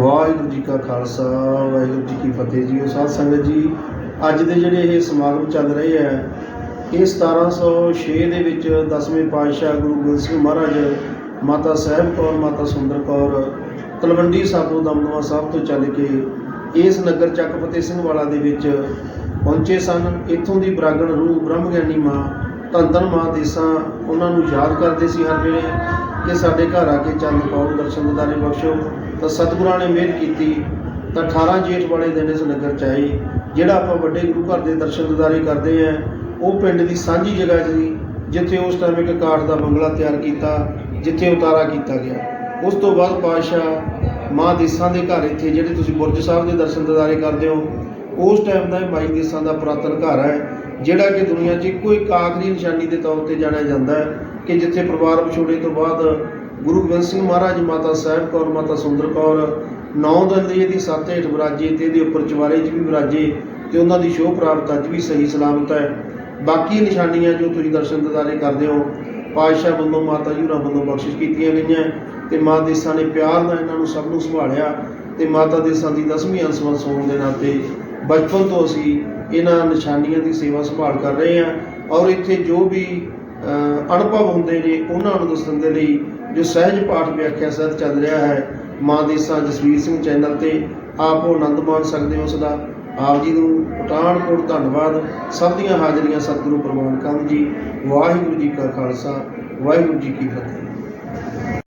ਵਾਹਿਗੁਰੂ ਜੀ ਕਾ ਖਾਲਸਾ, ਵਾਹਿਗੁਰੂ ਜੀ ਕੀ ਫਤਿਹ ਜੀ, ਸਾਧ ਸੰਗਤ ਜੀ। ਅੱਜ ਦੇ ਜਿਹੜੇ ਇਹ ਸਮਾਗਮ ਚੱਲ ਰਹੇ ਆ ਇਹ 1706 ਦੇ ਵਿੱਚ 10ਵੇਂ ਪਾਤਸ਼ਾਹ ਗੁਰੂ ਗੋਬਿੰਦ ਸਿੰਘ ਮਹਾਰਾਜ, ਮਾਤਾ ਸਾਹਿਬ ਕੌਰ, ਮਾਤਾ ਸੁੰਦਰ ਕੌਰ, ਤਲਵੰਡੀ ਸਾਬੋ ਦਮਦਮਾ ਸਾਹਿਬ ਤੋਂ ਚੱਲ ਕੇ ਇਸ ਨਗਰ ਚੱਕ ਫਤਿਹ ਸਿੰਘ ਵਾਲਾ ਦੇ ਵਿੱਚ ਪਹੁੰਚੇ ਸਨ। ਇੱਥੋਂ ਦੀ ਬਰਾਗਣ ਰੂਹ ਬ੍ਰਹਮ ਗਿਆਨੀ ਮਾਂ ਧੰਨ ਧੰਨ ਮਾਂ ਦੇਸਾਂ ਉਹਨਾਂ ਨੂੰ ਯਾਦ ਕਰਦੇ ਸੀ ਹਰ ਵੇਲੇ ਕਿ ਸਾਡੇ ਘਰ ਆ ਕੇ ਚੰਦ ਕੌਰ ਦਰਸ਼ਨ ਦਿਦਾਰੇ ਬਖਸ਼ੋ। ਤਾਂ ਸਤਿਗੁਰਾਂ ਨੇ ਮਿਹਰ ਕੀਤੀ, ਤਾਂ 18 ਜੇਠ ਵਾਲੇ ਦਿਨ ਇਸ ਨਗਰ ਚ ਆਏ, ਜਿਹੜਾ ਆਪਾਂ ਵੱਡੇ ਗੁਰੂ ਘਰ ਦੇ ਦਰਸ਼ਨ ਦਿਦਾਰੇ ਕਰਦੇ ਆ, ਉਹ ਪਿੰਡ ਦੀ ਸਾਂਝੀ ਜਗ੍ਹਾ ਸੀ, ਜਿੱਥੇ ਉਸ ਟਾਈਮ ਇੱਕ ਕਾਠ ਦਾ ਬੰਗਲਾ ਤਿਆਰ ਕੀਤਾ, ਜਿੱਥੇ ਉਤਾਰਾ ਕੀਤਾ ਗਿਆ। ਉਸ ਤੋਂ ਬਾਅਦ ਪਾਤਸ਼ਾਹ ਮਾਂ ਦੇਸਾਂ ਦੇ ਘਰ ਇੱਥੇ, ਜਿਹੜੇ ਤੁਸੀਂ ਬੁਰਜ ਸਾਹਿਬ ਦੇ ਦਰਸ਼ਨ ਦਿਦਾਰੇ ਕਰਦੇ ਹੋ, ਉਸ ਟਾਈਮ ਦਾ ਇਹ ਮਾਈ ਦੇਸਾਂ ਦਾ ਪੁਰਾਤਨ ਘਰ ਹੈ, ਜਿਹੜਾ ਕਿ ਦੁਨੀਆ 'ਚ ਇੱਕੋ ਇੱਕ ਆਖਰੀ ਨਿਸ਼ਾਨੀ ਦੇ ਤੌਰ ਤੇ ਜਾਣਿਆ ਜਾਂਦਾ ਹੈ ਕਿ ਜਿੱਥੇ ਪਰਿਵਾਰ ਵਿਛੋੜੇ ਤੋਂ ਬਾਅਦ ਗੁਰੂ ਗੋਬਿੰਦ ਸਿੰਘ ਮਹਾਰਾਜ, ਮਾਤਾ ਸਾਹਿਬ ਕੌਰ, ਮਾਤਾ ਸੁੰਦਰ ਕੌਰ, ਨੌ ਦਿਨ ਦੀ ਇਹਦੀ ਸੱਤ ਹੇਠ ਵਿਰਾਜੇ ਤੇ ਇਹਦੇ ਉੱਪਰ ਚਵਾਰੇ 'ਚ ਵੀ ਵਿਰਾਜੇ ਤੇ ਉਹਨਾਂ ਦੀ ਸ਼ੋਭ ਪ੍ਰਾਪਤ ਅੱਜ ਵੀ ਸਹੀ ਸਲਾਮਤ ਹੈ। ਬਾਕੀ ਨਿਸ਼ਾਨੀਆਂ ਜੋ ਤੁਸੀਂ ਦਰਸ਼ਨ ਦਿਦਾਰੇ ਕਰਦੇ ਹੋ, ਪਾਤਸ਼ਾਹ ਵੱਲੋਂ, ਮਾਤਾ ਜੀ ਹੋਰਾਂ ਵੱਲੋਂ ਬਖਸ਼ਿਸ਼ ਕੀਤੀਆਂ ਗਈਆਂ ਤੇ ਮਾਂ ਦੇਸਾਂ ਨੇ ਪਿਆਰ ਨਾਲ ਇਹਨਾਂ ਨੂੰ ਸਭ ਨੂੰ ਸੰਭਾਲਿਆ ਤੇ ਮਾਤਾ ਦੇਸਾਂ ਦੀ ਦਸਵੀਂ ਅੰਸ਼ਵੰਸ ਹੋਣ ਦੇ ਨਾਤੇ ਬਚਪਨ ਤੋਂ ਅਸੀਂ ਇਹਨਾਂ ਨਿਸ਼ਾਨੀਆਂ ਦੀ ਸੇਵਾ ਸੰਭਾਲ ਕਰ ਰਹੇ ਹਾਂ ਔਰ ਇੱਥੇ ਜੋ ਵੀ ਅਨੁਭਵ ਹੁੰਦੇ ਨੇ, ਉਹਨਾਂ ਨੂੰ ਦੱਸਣ ਦੇ ਲਈ ਜੋ ਸਹਿਜ ਪਾਠ ਵਿਆਖਿਆ ਸਾਹਿਤ ਚੱਲ ਰਿਹਾ ਹੈ, ਮਾਂ ਦੇਸਾਂ ਜਸਵੀਰ ਸਿੰਘ ਚੈਨਲ ਤੇ ਆਪ ਉਹ ਆਨੰਦ ਮਾਣ ਸਕਦੇ ਹੋ ਉਸ ਦਾ ਆਪ ਜੀ ਨੂੰ ਪਠਾਨਕੋਟ ਧੰਨਵਾਦ। ਸਭ ਦੀਆਂ ਹਾਜ਼ਰੀਆਂ ਸਤਿਗੁਰੂ ਪ੍ਰਵਾਨ ਕਰਨ ਜੀ, ਵਾਹਿਗੁਰੂ ਜੀ ਕਾ ਖਾਲਸਾ, ਵਾਹਿਗੁਰੂ ਜੀ ਕੀ ਫਤਿਹ।